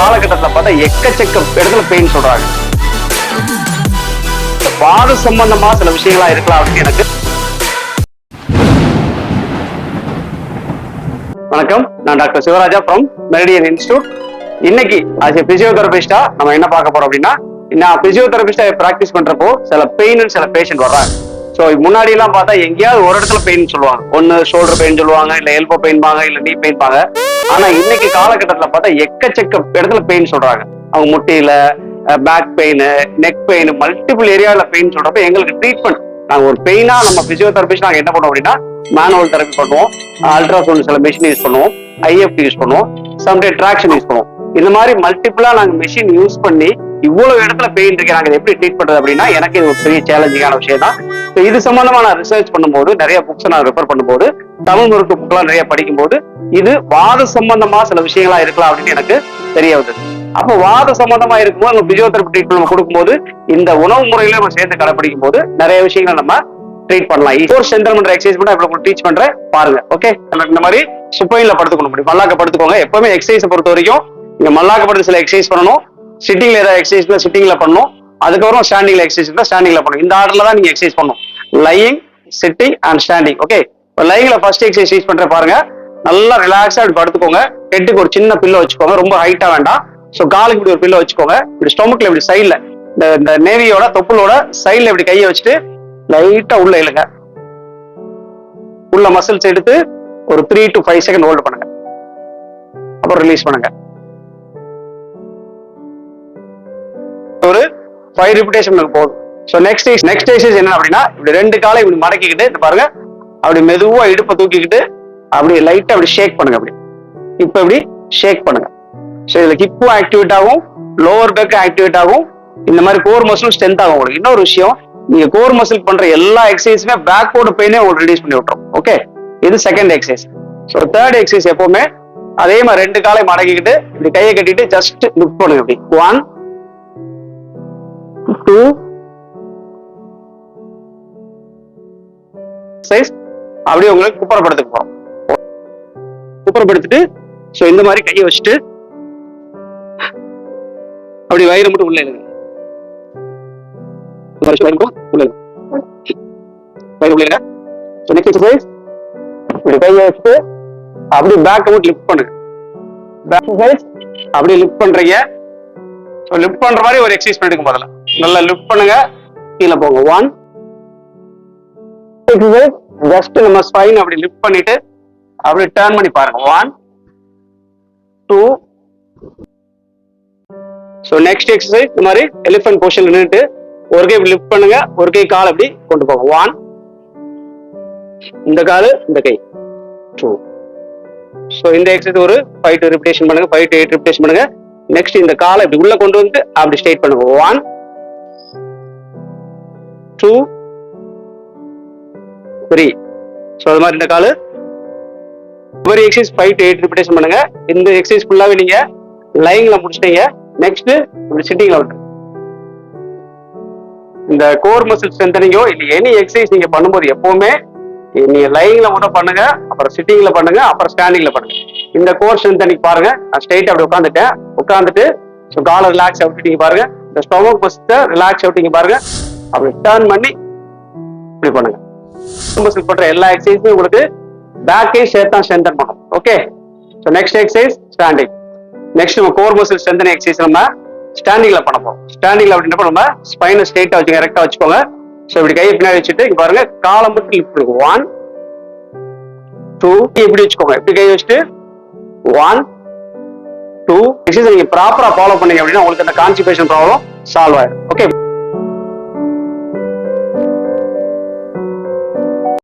காலகட்டத்தில் பார்த்தா எக்கச்சக்க இடத்துல பெயின் சொல்றாங்க. இந்த வாத சம்பந்தமா சில விஷயங்களா இருக்கலாம் அப்படின்னு எனக்கு. வணக்கம். நான் doctor Sivaraja from Meridian institute இன்னைக்கு ஆஸ் ஏ பிசியோதெரபிஸ்டா நம்ம என்ன பார்க்க போறோம் அப்படின்னா நான் பிசியோதெரபிஸ்டா பிராக்டிஸ் பண்றப்போ சில பெயின் சில பேஷண்ட் வர்றாங்க. ஸோ முன்னாடி எல்லாம் பார்த்தா எங்கேயாவது ஒரு இடத்துல பெயின் சொல்லுவாங்க. ஒன்னு ஷோல்டர் பெயின் சொல்லுவாங்க இல்ல எல்போ பெயின் பாங்க இல்ல நீ பெயின் பாங்க. ஆனா இன்னைக்கு காலகட்டத்துல பார்த்தா எக்கச்சக்க இடத்துல பெயின் சொல்றாங்க. அவங்க முட்டியில back pain neck pain multiple ஏரியாவில் பெயின் சொல்றப்ப எங்களுக்கு ட்ரீட்மெண்ட் நாங்க ஒரு பெயினா நம்ம பிசியோதெரபிஸ்ட் நாங்க என்ன பண்ணுவோம் அப்படின்னா மேனுவல் தெரப்பி பண்ணுவோம். அல்ட்ராசவுண்ட் சில மிஷின் யூஸ் பண்ணுவோம். ஐஎஃப்டி யூஸ் பண்ணுவோம். சம்டே ட்ராக்ஷன் யூஸ் பண்ணுவோம். இந்த மாதிரி மல்டிபிளா நாங்க மிஷின் யூஸ் பண்ணி இவ்வளவு இடத்துல பெயின் இருக்கு. நாங்க எப்படி ட்ரீட் பண்றது அப்படின்னா எனக்கு இது ஒரு பெரிய சேலஞ்சிங்கான விஷயம் தான் இது சம்பந்தமா நான் ரிசர்ச் பண்ணும்போது நிறைய புக்ஸ் நான் ரெஃபர் பண்ணும்போது தமிழ் முறுக்கு புக்கெல்லாம் நிறைய படிக்கும்போது இது வாத சம்பந்தமா சில விஷயங்களா இருக்கலாம் அப்படின்னு எனக்கு தெரிய வந்தது. அப்போ வாத சம்பந்தமா இருக்கும்போது நம்ம பிசியோதெரபி ட்ரீட்மெண்ட் நம்ம கொடுக்கும்போது இந்த உணவு முறையில நம்ம சேர்த்து கடைபிடிக்கும் போது நிறைய விஷயங்களை நம்ம ட்ரீட் பண்ணலாம். இப்போ சென்டர் பண்ற எக்ஸசைஸ் கூட இவ்வளவு டீச் பண்றேன். பாருங்க ஓகே இந்த மாதிரி சுப்பைன்ல படுத்துக்கணும். முடியும் மல்லாக்க படுத்துக்கோங்க. எப்பவுமே எக்ஸசைஸ் பொறுத்த வரைக்கும் நீங்க மல்லாக்க படுத்து சில எக்ஸசைஸ் பண்ணணும். சிட்டிங்ல ஏதாவது எக்ஸசைஸ் சிட்டிங்ல பண்ணணும். அதுக்கப்புறம் ஸ்டாண்டிங்ல எக்ஸசைஸ் இருந்தா ஸ்டாண்டிங்ல பண்ணணும். இந்த ஆர்டர்ல தான் நீங்க எக்ஸசைஸ் பண்ணணும். Lying sitting and standing okay லைவ்ல ஃபர்ஸ்ட் எக்ஸசைஸ் பண்ற பாருங்க. நல்லா ரிலாக்ஸா இப்படி படுத்துக்கோங்க. ஹெட்டுக்கு ஒரு சின்ன பில்லோ வச்சுக்கோங்க. ரொம்ப ஹைட்டா வேண்டாம். ஸோ காலுக்கு இப்படி ஒரு பில்லோ வச்சுக்கோங்க. இப்படி ஸ்டொமக்ல இப்படி சைட்ல இந்த இந்த நேவியோட தொப்புளோட சைட்ல இப்படி கையை வச்சுட்டு லைட்டா உள்ள இழுங்க. உள்ள மசில்ஸ் எடுத்து ஒரு three to five second hold பண்ணுங்க. அப்புறம் ரிலீஸ் பண்ணுங்க. ஒரு ஃபைவ் ரிப்பிடேஷன் போதும். ஸோ நெக்ஸ்ட் நெக்ஸ்ட் என்ன அப்படின்னா இப்படி ரெண்டு காலை இப்படி மடக்கிக்கிட்டு பாருங்க அப்படி மெதுவா இடுப்பை தூக்கிக்கிட்டு அப்படி லைட்டா அப்படி ஷேக் பண்ணுங்க அப்படி இப்ப இப்படி ஷேக் பண்ணுங்க. சரி இதுல ஹிப்பும் ஆக்டிவேட் ஆகும் லோவர் பேக் ஆக்டிவேட் ஆகும். இந்த மாதிரி கோர் மசிலும் ஸ்ட்ரென்த் ஆகும் உங்களுக்கு. இன்னொரு விஷயம் நீங்க கோர் மசில் பண்ற எல்லா எக்ஸசைஸுமே பேக் போர்டு பெயினே உங்களுக்கு ரிடியூஸ் பண்ணி விட்டுரும். ஓகே இது second exercise so third exercise எப்பவுமே அதே மாதிரி ரெண்டு காலை மடக்கிக்கிட்டு இப்படி கையை கட்டிட்டு ஜஸ்ட் லுக் பண்ணுங்க இப்படி ஒன் டூ சைஸ் அப்படியே உங்களை குப்புறப்படுத்துக்கு போறோம். குப்புறப்படுத்திட்டு ஸோ இந்த மாதிரி கையை வச்சுட்டு அப்படி வயிறு மட்டும் உள்ள எழுதுங்க உள்ள வயிறு உள்ள ஸோ நெக்ஸ்ட் எக்ஸசைஸ் இப்படி கையை வச்சுட்டு அப்படி பேக் மட்டும் லிஃப்ட் பண்ணுங்க பேக் எக்ஸசைஸ் அப்படி லிஃப்ட் பண்றீங்க. ஸோ லிஃப்ட் பண்ற மாதிரி ஒரு எக்ஸசைஸ் பண்ணிடுங்க முதல்ல. நல்லா லிஃப்ட் பண்ணுங்க. கீழே போங்க. ஒன் எக்ஸசைஸ் ஜஸ்ட் நம்ம ஸ்பைன் அப்படி லிஃப்ட் பண்ணிட்டு அப்படி டேர்ன் பண்ணி பாருங்க. One two so next exercise இந்த மாதிரி எலிஃபென்ட் பொசிஷன்ல நின்றுட்டு ஒரு கை லிஃப்ட் பண்ணுங்க ஒரு கை கால் அப்படி கொண்டு போங்க. ஒன் இந்த காலு இந்த கை. டூ ஸோ இந்த எக்ஸசைஸ் ஒரு ஃபைவ் டு ரிப்பிடேஷன் பண்ணுங்க ஃபைவ் டு எயிட் ரிப்பிடேஷன் பண்ணுங்க. நெக்ஸ்ட் இந்த காலை இப்படி உள்ள கொண்டு வந்துட்டு அப்படி ஸ்ட்ரைட் பண்ணுங்க. ஒன் டூ த்ரீ ஸோ அது மாதிரி இந்த காலு. ஒவ்வொரு exercise five to eight repetition பண்ணுங்க. இந்த எக்ஸசைஸ் ஃபுல்லாவே நீங்க லைன்ல முடிச்சிட்டீங்க. நெக்ஸ்ட் இப்படி சிட்டிங்ல விட்டு இந்த கோர் மசில் ஸ்ட்ரென்தனிங்கோ இல்லை எனி எக்ஸசைஸ் நீங்க பண்ணும்போது எப்பவுமே நீங்க லைன்ல மட்டும் பண்ணுங்க அப்புறம் சிட்டிங்ல பண்ணுங்க அப்புறம் ஸ்டாண்டிங்ல பண்ணுங்க. இந்த கோர் ஸ்ட்ரென்தனிங் பாருங்க. நான் ஸ்ட்ரைட் அப்படி உட்காந்துட்டேன் உட்காந்துட்டு ஸோ காலை ரிலாக்ஸ் விட்டுட்டீங்க பாருங்க. இந்த ஸ்டொமக் மசில்ஸை ரிலாக்ஸ் விட்டீங்க பாருங்க. அப்படி டர்ன் பண்ணி இப்படி பண்ணுங்க. மசில் பண்ற எல்லா எக்ஸசைஸும் உங்களுக்கு பேக்கை சேர்த்தா ஸ்ட்ரென்தன் பண்ணும். Okay so next exercise standing next நம்ம கோர் மசில் ஸ்ட்ரென்தன் எக்ஸசைஸ் நம்ம ஸ்டாண்டிங்ல பண்ண போறோம். ஸ்டாண்டிங்ல அப்படின்றப்ப நம்ம ஸ்பைனை ஸ்ட்ரெயிட்டா வச்சுங்க கரெக்டா வச்சுக்கோங்க. ஸோ இப்படி கையை பின்னாடி வச்சுட்டு இங்க பாருங்க காலம் மட்டும் லிஃப்ட் பண்ணுங்க. ஒன் டூ இப்படி வச்சுக்கோங்க. இப்படி கை வச்சுட்டு ஒன் டூ எக்ஸசைஸ் நீங்க ப்ராப்பரா ஃபாலோ பண்ணீங்க அப்படின்னா உங்களுக்கு அந்த கான்ஸ்டிபேஷன் ப்ராப்ளம் சால்வ் ஆயிடும். ஓகே